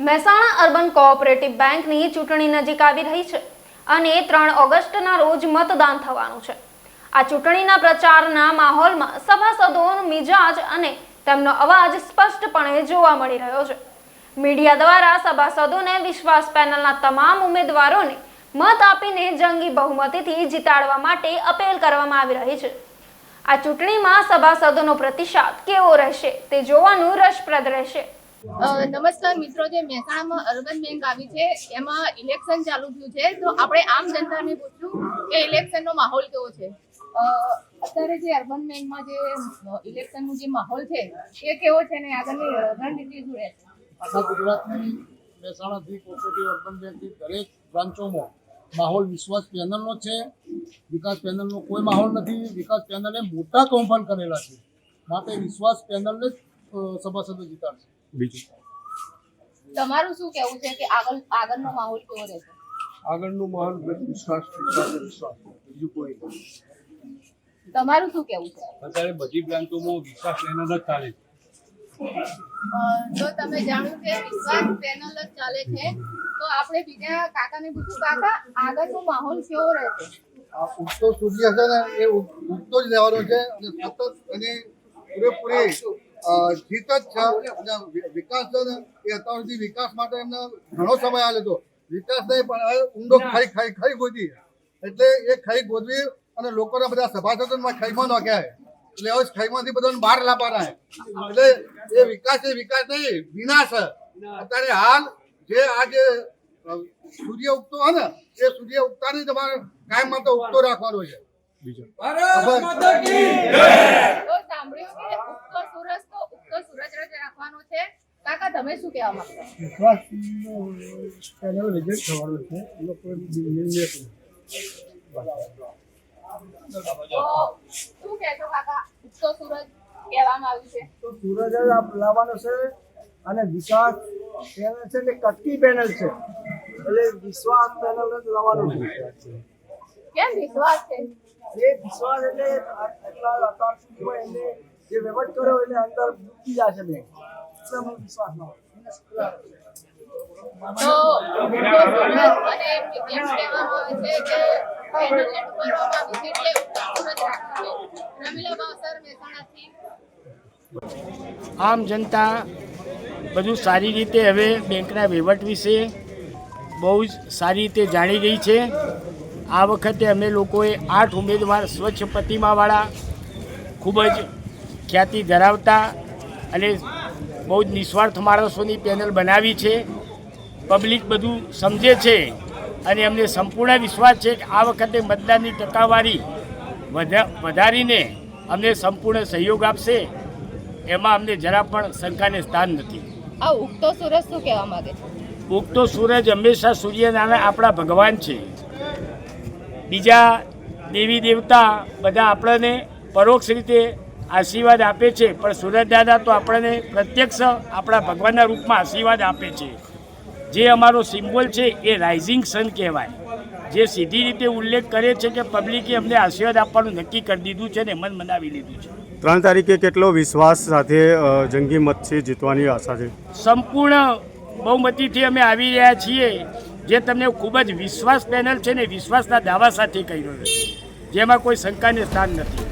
Mehsana urban cooperative બેંકની ચૂંટણી નજીક આવી રહી છે અને ત્રણ ઓગસ્ટના રોજ મતદાન થવાનું છે. આ ચૂંટણીના પ્રચારના માહોલમાં સભાસદોનો મિજાજ અને તેમનો અવાજ સ્પષ્ટપણે જોવા મળી રહ્યો છે. મીડિયા દ્વારા સભાસદોને વિશ્વાસ પેનલના તમામ ઉમેદવારોને મત આપીને જંગી બહુમતીથી જીતાડવા માટે અપીલ કરવામાં આવી રહી છે. આ ચૂંટણીમાં સભાસદોનો પ્રતિસાદ કેવો રહેશે તે જોવાનું રસપ્રદ રહેશે. નમસ્કાર મિત્રો, જે મહેસાણામાં અર્બન બેંક આવી છે, એમાં ઇલેક્શન ચાલુ થયું છે. તો આપણે આમ જનતાને પૂછ્યું કે ઇલેક્શનનો માહોલ કેવો છે? અત્યારે જે અર્બન બેંકમાં જે ઇલેક્શનનું જે માહોલ છે, એ કેવો છે ને આગળની રણનીતિ શું આખા ગુજરાતની મહેસાણાથી કોઓપરેટિવ અર્બન બેંકની દરેક બ્રાન્ચોમાં માહોલ વિશ્વાસ પેનલનો છે. વિકાસ પેનલનો કોઈ માહોલ નથી. વિકાસ પેનલે મોટા કૌભાંડ કરેલા છે. માટે વિશ્વાસ પેનલને સભાસદો જીતાડશે. તમારું શું કહેવું છે કે આગળ આગળનો માહોલ કેવો રહેશે? આગળનો માહોલ વિશ્વાસ વિશ્વાસ બીજું કોઈ નહીં. તમારું શું કહેવું છે? અત્યારે બધી બ્રાન્ચોમાં વિશ્વાસ પેનલ જ ચાલે છે. તો તમે જાણો કે વિશ્વાસ પેનલ જ ચાલે છે તો આપણે બીજા કાકાને પૂછ્યું કાકા આગળનો માહોલ કેવો રહેશે? આ ઉગતો સૂર્ય છે ને એ ઉગ- ઉગતો જ રહેવાનો છે અને સતત અને પૂરેપૂરી જીત જ છે અને વિકાસ છે ને એ અત્યાર સુધી વિકાસ માટે એમને ઘણો સમય આવેલો હતો. વિકાસ નહીં પણ ઊંડો ખાઈ ખાઈ ખાઈ ગોતી. એટલે એ ખાઈ ગોતવી અને લોકોના બધા સભાસદોમાં ખાઈમાં નાખ્યા એટલે હવે ખાઈમાંથી બધાને બહાર લાવવાના એટલે એ વિકાસ એ વિકાસ નહીં વિનાશ અત્યારે હાલ જે આ જે સૂર્ય ઉગતો હોય ને એ સૂર્ય ઉગતા નહીં તમારે કાયમ માટે ઉગતો રાખવાનો છે. તો સાંભળ્યું કે ઉગતો સૂરજ તો ઉગતો સૂરજ જ રાખવાનો છે કાકા તમે શું કહેવા માંગો? વિશ્વાસ પેનલ રિજેક્ટ થવાનું છે લોકો શું કહેશો કાકા? ઉગતો સૂરજ કહેવામાં આવ્યું છે. તો સૂરજ જ આપ લાવવાનો છે અને વિકાસ પેનલ છે તે કટકી પેનલ છે? એટલે વિશ્વાસ પેનલ જ લાવવાનો છે. કેમ વિશ્વાસ છે? એ વિશ્વાસ એટલે એટલા અત્યાર સુધીમાં એમને જે વહીવટ કર્યો એટલે અંદર મૂકી જશે બેંક. એટલે હું વિશ્વાસ ના તો અને આમ જનતા બધું સારી રીતે હવે બેંકના વહીવટ વિશે બહુ જ સારી રીતે જાણી ગઈ છે. આ વખતે અમે લોકોએ આઠ ઉમેદવાર સ્વચ્છ પ્રતિમાવાળા ખૂબ જ ખ્યાતિ ધરાવતા અને બહુ જ નિસ્વાર્થ માણસોની પેનલ બનાવી છે. પબ્લિક બધું સમજે છે અને અમને સંપૂર્ણ વિશ્વાસ છે કે આ વખતે મતદાનની ટકાવારી વધા- વધારીને અમને સંપૂર્ણ સહયોગ આપશે. એમાં અમને જરા પણ શંકાને સ્થાન નથી. આ ઉગતો સૂરજ શું કહેવા માંગે છે? ઉગતો સૂરજ હંમેશા સૂર્યનારાયણ આપણા ભગવાન છે. બીજા દેવી દેવતા બધા આપણને પરોક્ષ રીતે આશીર્વાદ આપે છે. પણ સૂરજદાદા તો આપણને પ્રત્યક્ષ આપણા ભગવાનના રૂપમાં આશીર્વાદ આપે છે. જે અમારો સિમ્બોલ છે એ રાઇઝિંગ સન કહેવાય. જે સીધી રીતે ઉલ્લેખ કરે છે કે પબ્લિકે અમને આશીર્વાદ આપવાનું નક્કી કરી દીધું છે ને મન મનાવી લીધું છે. ત્રણ તારીખે કેટલો વિશ્વાસ સાથે જંગી મતથી જીતવાની આશા છે? સંપૂર્ણ બહુમતીથી અમે આવી રહ્યા છીએ. જે તમને ખૂબ જ વિશ્વાસ પેનલ છે ને વિશ્વાસના દાવા સાથે કહી રહ્યો છે. જેમાં કોઈ શંકાને સ્થાન નથી.